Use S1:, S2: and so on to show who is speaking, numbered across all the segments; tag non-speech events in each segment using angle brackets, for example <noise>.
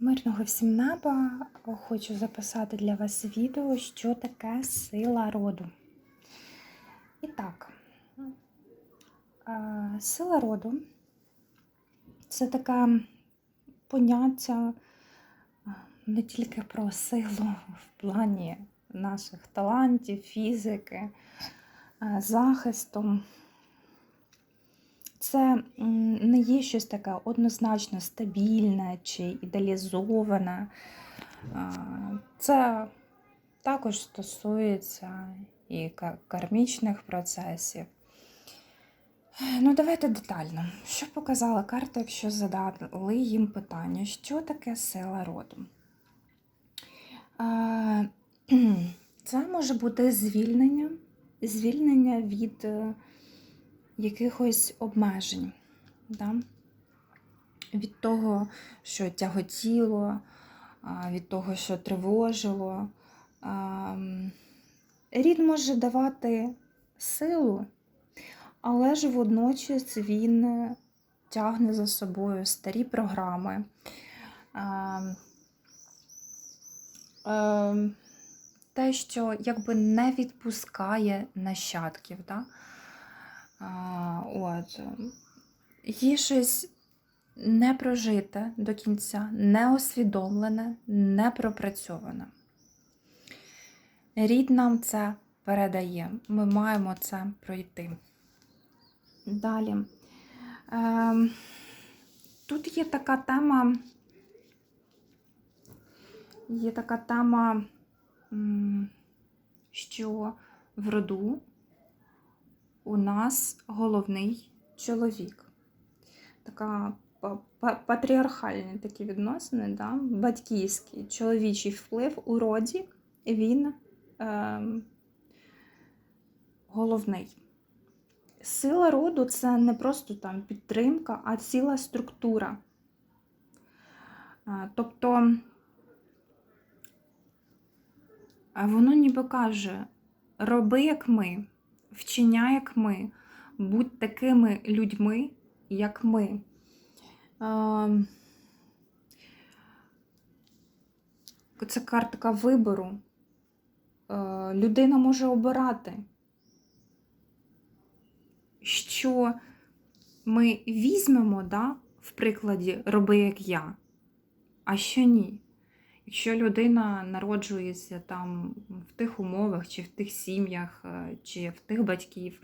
S1: Мирного всім неба! Хочу записати для вас відео, що таке сила роду. І так, е, сила роду це таке поняття е, не тільки про силу в плані наших талантів, фізики, е, захисту. Це не є щось таке однозначно стабільне чи ідеалізоване. Це також стосується і кармічних процесів. Ну, давайте детально. Що показала карта, якщо задали їм питання, що таке сила роду? Це може бути звільнення, звільнення від е, якихось обмежень. Да? Від того, що тяготіло, від того, що тривожило. Рід може давати силу, але ж водночас він тягне за собою старі програми. Те, що якби не відпускає нащадків. Да? А, От. Є щось не прожите до кінця, не усвідомлене, не пропрацьоване. Рід нам це передає. Ми маємо це пройти. Далі. Ем, тут є така тема. Є така тема, що в роду у нас головний чоловік. Така па- па- патріархальні такі відносини, да? батьківський, чоловічий вплив у роді, він ем, головний. Сила роду це не просто там підтримка, а ціла структура. Тобто воно ніби каже: роби як ми, вчиняй як ми, будь такими людьми, як ми. Це картка вибору. Людина може обирати, що ми візьмемо, да, в прикладі роби як я, а що ні. Якщо людина народжується там в тих умовах, чи в тих сім'ях, е, чи в тих батьків,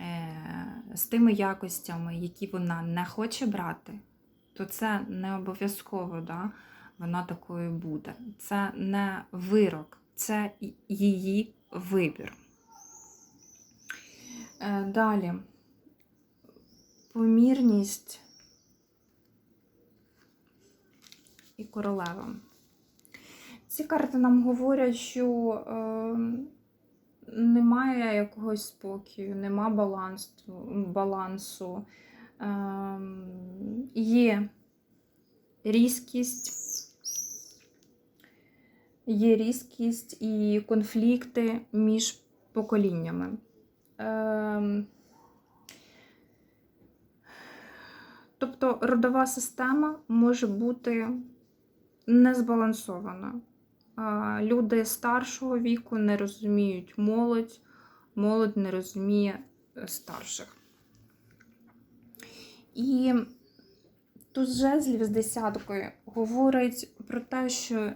S1: е, з тими якостями, які вона не хоче брати, то це не обов'язково да, вона такою буде. Це не вирок, це її вибір. Е, Далі. Помірність і королева. Ці карти нам говорять, що е, немає якогось спокою, нема балансу, балансу. Е, є різкість, є різкість і конфлікти між поколіннями. Е, тобто родова система може бути незбалансована. Люди старшого віку не розуміють молодь, молодь не розуміє е, старших. І тут жезлів з десяткою говорить про те, що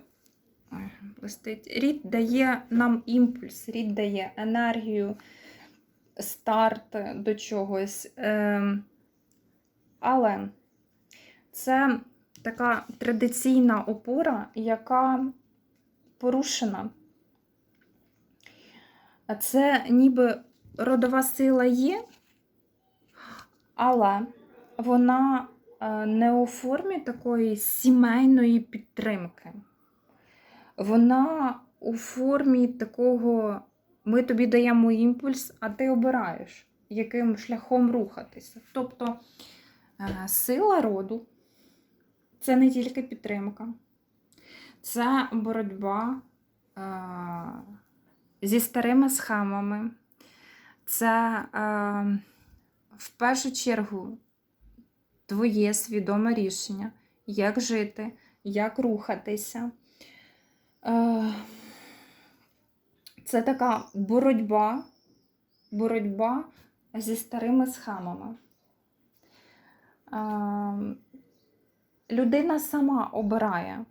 S1: рід дає нам імпульс, рід дає енергію, старт до чогось. Ем, Але це така традиційна опора, яка порушена. Це ніби родова сила є, але вона е, не у формі такої сімейної підтримки. Вона у формі такого: ми тобі даємо імпульс, а ти обираєш, яким шляхом рухатися. Тобто е, сила роду це не тільки підтримка, це боротьба е, зі старими схемами. Це е, в першу чергу твоє свідоме рішення, як жити, як рухатися. Е, Це така боротьба, боротьба зі старими схемами. Е, Людина сама обирає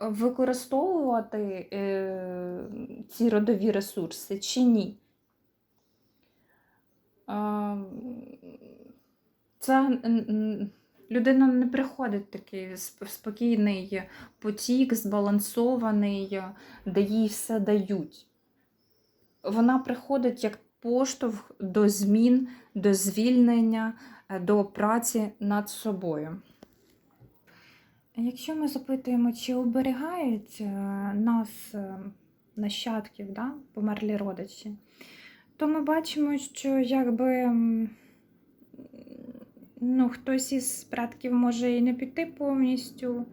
S1: використовувати е, ці родові ресурси чи ні. Це людина не приходить такий спокійний потік, збалансований, де їй все дають. Вона приходить як поштовх до змін, до звільнення, е, до праці над собою. Якщо ми запитуємо, чи оберігають е, нас е, нащадків, да, померлі родичі, то ми бачимо, що якби ну, хтось із предків може і не піти повністю,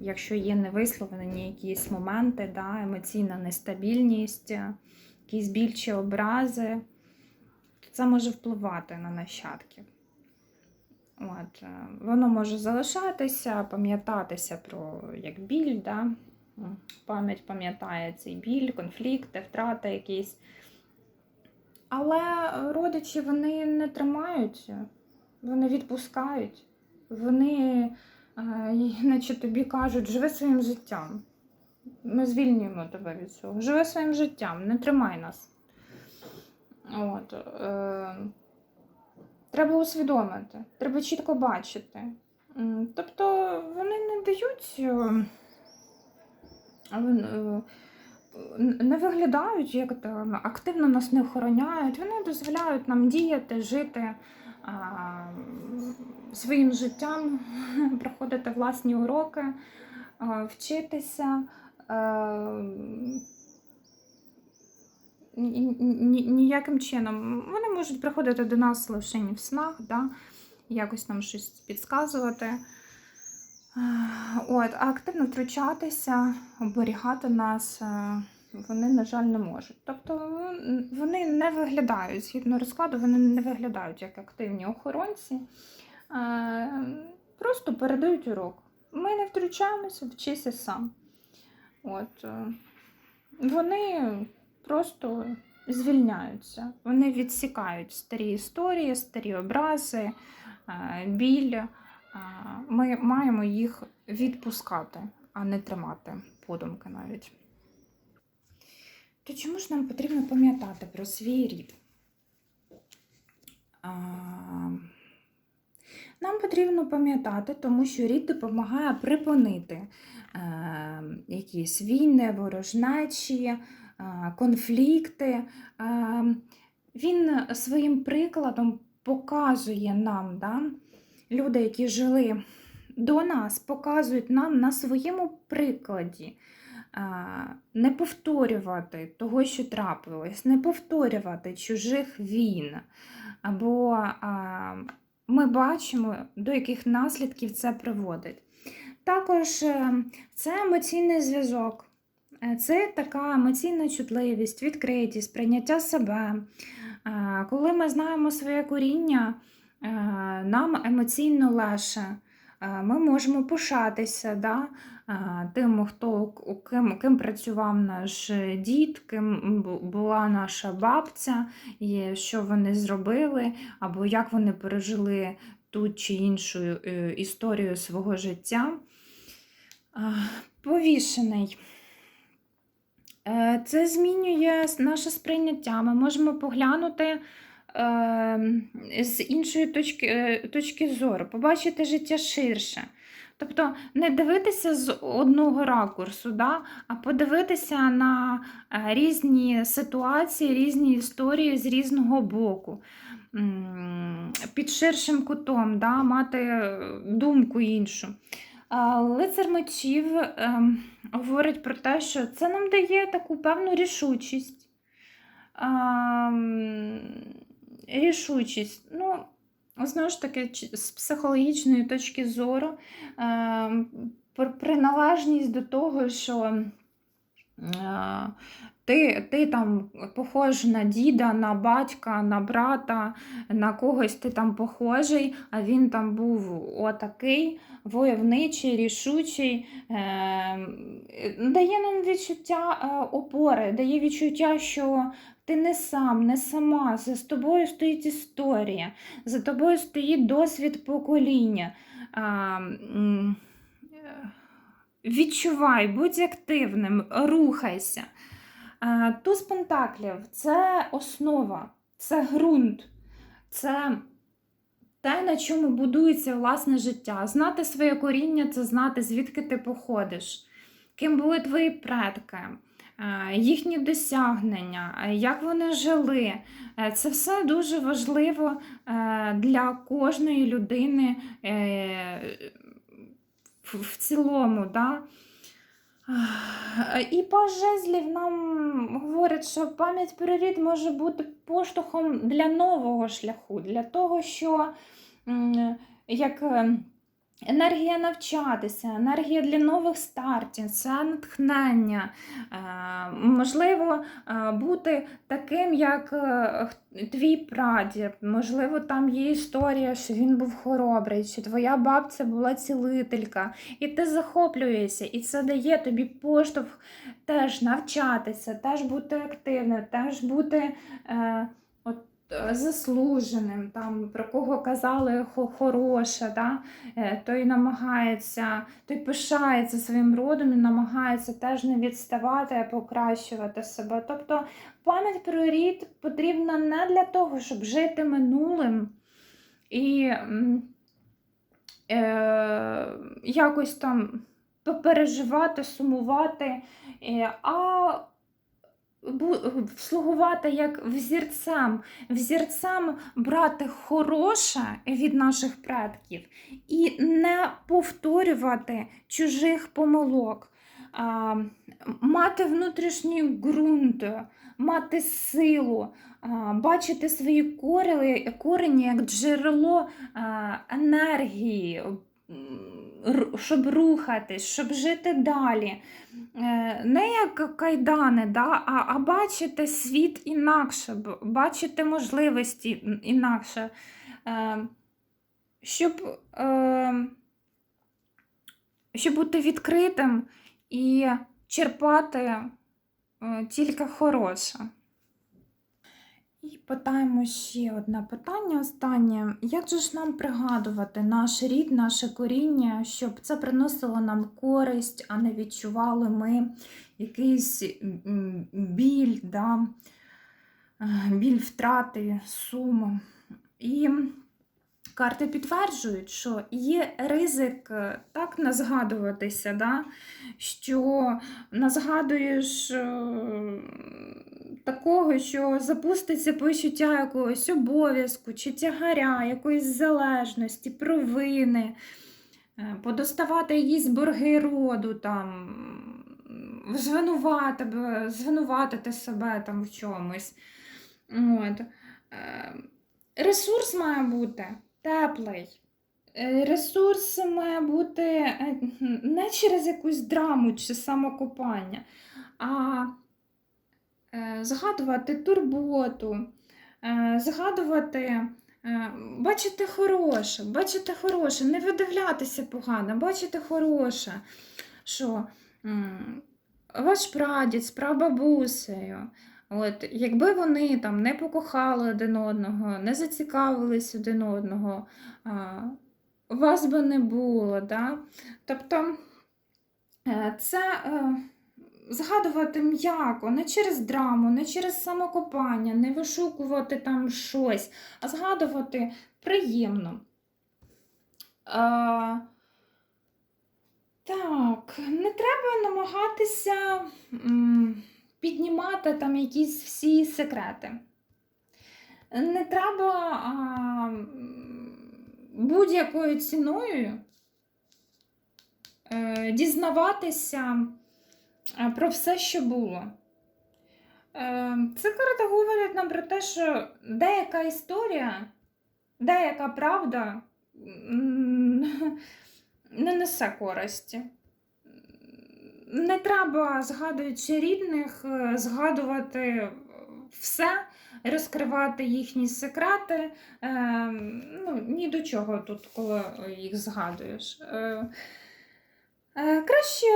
S1: якщо є невисловлені якісь моменти, да, емоційна нестабільність, якісь більші образи, то це може впливати на нащадків. От, е, воно може залишатися, пам'ятатися про як біль, да? Пам'ять пам'ятає цей біль, конфлікти, втрати якісь. Але родичі вони не тримають, вони відпускають, вони, е, наче тобі кажуть, живи своїм життям. Ми звільнюємо тебе від цього. Живи своїм життям, не тримай нас. От, е, Треба усвідомити, треба чітко бачити. Тобто вони не дають, е, е, не виглядають, як там, активно нас не охороняють, вони дозволяють нам діяти, жити а, своїм життям, <laughs> проходити власні уроки, а, вчитися. е, ні- ні- ніяким чином. Вони можуть приходити до нас лише в снах, да? якось нам щось підказувати. Е, От, а активно втручатися, оберігати нас е, вони, на жаль, не можуть. Тобто вони не виглядають, згідно розкладу, вони не виглядають як активні охоронці, е, просто передають урок. Ми не втручаємося, вчися сам. От, вони просто звільняються. Вони відсікають старі історії, старі образи, е, біль. Е, Ми маємо їх відпускати, а не тримати подумки навіть. То чому ж нам потрібно пам'ятати про свій рід? Нам потрібно пам'ятати, тому що рід допомагає припинити е, якісь війни, ворожнечі, конфлікти. Він своїм прикладом показує нам, да, люди, які жили до нас, показують нам на своєму прикладі. Не повторювати того, що трапилось, не повторювати чужих війн. Або ми бачимо, до яких наслідків це приводить. Також е, це емоційний зв'язок, це така емоційна чутливість, відкритість, прийняття себе. Е, Коли ми знаємо своє коріння, е, нам емоційно легше. Е, Ми можемо пишатися да, е, тим, хто ким, ким працював наш дід, ким була наша бабця, і що вони зробили, або як вони пережили ту чи іншу е, історію свого життя. Повішений. Е, Це змінює наше сприйняття. Ми можемо поглянути е, з іншої точки, е, точки зору, побачити життя ширше. Тобто не дивитися з одного ракурсу, да, а подивитися на е, різні ситуації, різні історії з різного боку. Під ширшим кутом, да, мати думку іншу. Лицар мечів ем, говорить про те, що це нам дає таку певну рішучість. Ам, рішучість. Ну, знову ж таки, з психологічної точки зору, ем, приналежність до того, що Е, Ти, ти там похож на діда, на батька, на брата, на когось ти там похожий, а він там був отакий, войовничий, рішучий, е, дає нам відчуття е, опори, дає відчуття, що ти не сам, не сама, за тобою стоїть історія, за тобою стоїть досвід покоління. Е, Відчувай, будь активним, рухайся. Туз Пентаклів це основа, це ґрунт, це те, на чому будується власне життя. Знати своє коріння це знати, звідки ти походиш, ким були твої предки, е, їхні досягнення, е, як вони жили. Е, Це все дуже важливо для кожної людини в цілому. Да? І пожезлів жезлів нам говорять, що пам'ять про рід може бути поштовхом для нового шляху, для того, що як е, енергія навчатися, енергія для нових стартів, це натхнення, е, можливо, е, бути таким, як е, твій прадід, можливо, там є історія, що він був хоробрий, що твоя бабця була цілителька, і ти захоплюєшся, і це дає тобі поштовх теж навчатися, теж бути активним, теж бути заслуженим, там, про кого казали хо- хороше, да? е, той намагається, той пишається своїм родом і намагається теж не відставати, а покращувати себе. Тобто пам'ять про рід потрібна не для того, щоб жити минулим і е, якось там попереживати, сумувати, е, а слугувати як взірцем, взірцем брати хороше від наших предків і не повторювати чужих помилок, мати внутрішній ґрунт, мати силу, бачити свої корені, як джерело енергії. Щоб рухатись, щоб жити далі. Е, Не як кайдани, да, а, а бачити світ інакше, бачити можливості інакше. Е, Щоб, е, щоб бути відкритим і черпати тільки хороше. І питаємо ще одне питання останнє. Як же ж нам пригадувати наш рід, наше коріння, щоб це приносило нам користь, а не відчували ми якийсь біль, да? е, біль втрати, суму. І карти підтверджують, що є ризик е, так назгадуватися, да? що назгадуєш е, такого, що запуститься почуття якогось обов'язку чи тягаря, якоїсь залежності, провини, е, подоставати якісь борги роду, там, звинувати, звинуватити себе там в чомусь. От. Е, Ресурс має бути теплий. Е, Ресурс має бути не через якусь драму чи самокопання, а згадувати турботу, е, згадувати, е, бачити хороше, бачити хороше, не видивлятися погано, бачити хороше, що ваш прадід з прабабусею. От, якби вони там не покохали один одного, не зацікавились один одного, а, вас би не було. Да? Тобто е, це е, згадувати м'яко, не через драму, не через самокопання, не вишукувати там щось, а згадувати приємно. Е, так, не треба намагатися м, піднімати там якісь всі секрети. Не треба а, будь-якою ціною е, дізнаватися про все, що було. Е, Це карта говорить нам про те, що деяка історія, деяка правда не несе користі. не треба, згадуючи рідних, е, згадувати все, розкривати їхні секрети. Е, ну, ні до чого тут, коли їх згадуєш. Е, Е, Краще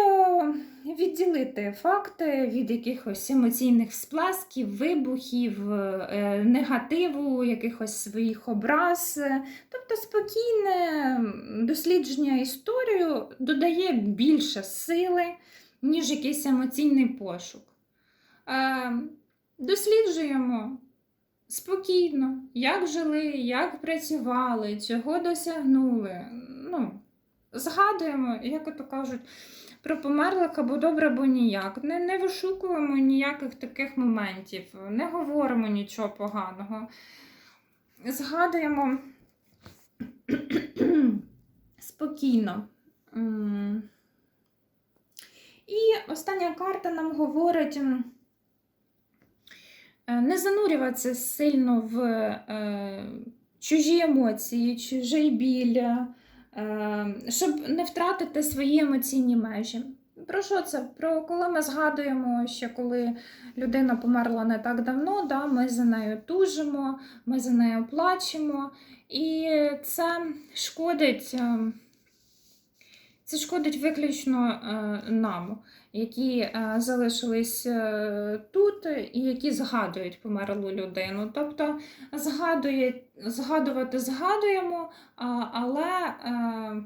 S1: відділити факти від якихось емоційних сплесків, вибухів, е, негативу, якихось своїх образ. Тобто спокійне дослідження історію додає більше сили, ніж якийсь емоційний пошук. Е, Досліджуємо спокійно, як жили, як працювали, чого досягнули. Ну, згадуємо, як ото кажуть, про померлих або добре, або ніяк. Не, не вишукуємо ніяких таких моментів, не говоримо нічого поганого. Згадуємо <clears throat> спокійно. І остання карта нам говорить. е, Не занурюватися сильно в е, чужі емоції, чужий біль, щоб не втратити свої емоційні межі. Про що це? Про коли ми згадуємо, що коли людина померла не так давно, да, ми за нею тужимо, ми за нею плачемо, і це шкодить. е, Це шкодить виключно е, нам, які е, залишились е, тут і які згадують померлу людину. Тобто згадує, згадувати згадуємо, але е,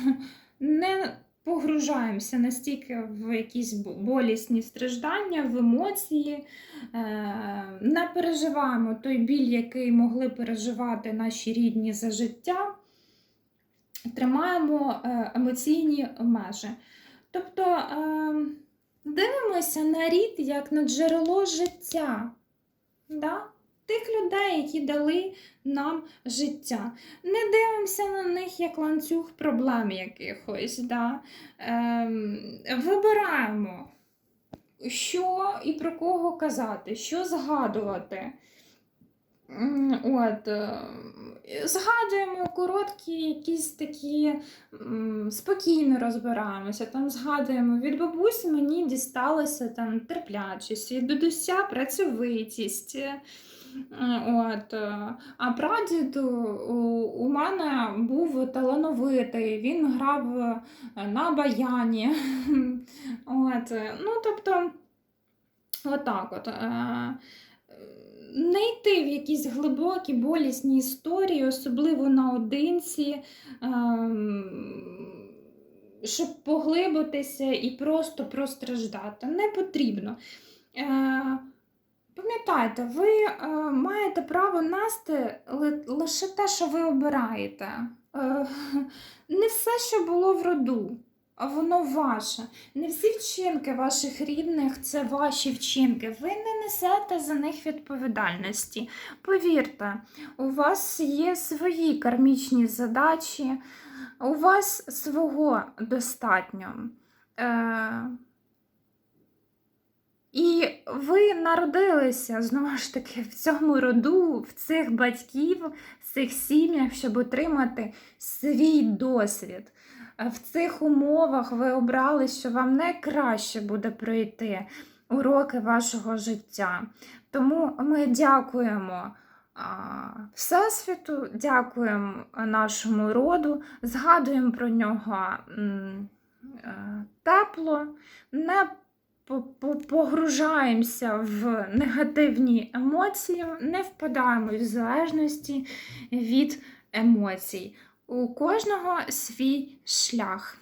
S1: <laughs> не погружаємося настільки в якісь болісні страждання, в емоції, не переживаємо той біль, який могли переживати наші рідні за життя. Тримаємо емоційні межі. Тобто е, дивимося на рід як на джерело життя. Да? Тих людей, які дали нам життя. Не дивимося на них як ланцюг проблем якихось. Да? Ем, вибираємо, що і про кого казати, що згадувати. От, е, згадуємо короткі, якісь такі спокійно розбираємося. Там згадуємо від бабусі мені дісталося там терплячість, від дідуся працьовитість. Е, От. е, А прадід у, мене був талановитий, він грав на баяні. <laughs> От. Ну, тобто, отак от. Не йти в якісь глибокі болісні історії, особливо наодинці, ем, щоб поглибитися і просто простраждати. Не потрібно. Е, Пам'ятайте, ви е, маєте право нести лише те, що ви обираєте. Е, не все, що було в роду, а воно ваше. Не всі вчинки ваших рідних це ваші вчинки. Ви не несете за них відповідальності. Повірте, у вас є свої кармічні задачі, у вас свого достатньо. Е, і ви народилися знову ж таки в цьому роду, в цих батьків, в цих сім'ях, щоб отримати свій досвід. В цих умовах ви обрали, що вам найкраще буде пройти уроки вашого життя. Тому ми дякуємо Всесвіту, дякуємо нашому роду, згадуємо про нього е, тепло, не по- по- погружаємося в негативні емоції, не впадаємо в залежності від емоцій. У кожного свій шлях.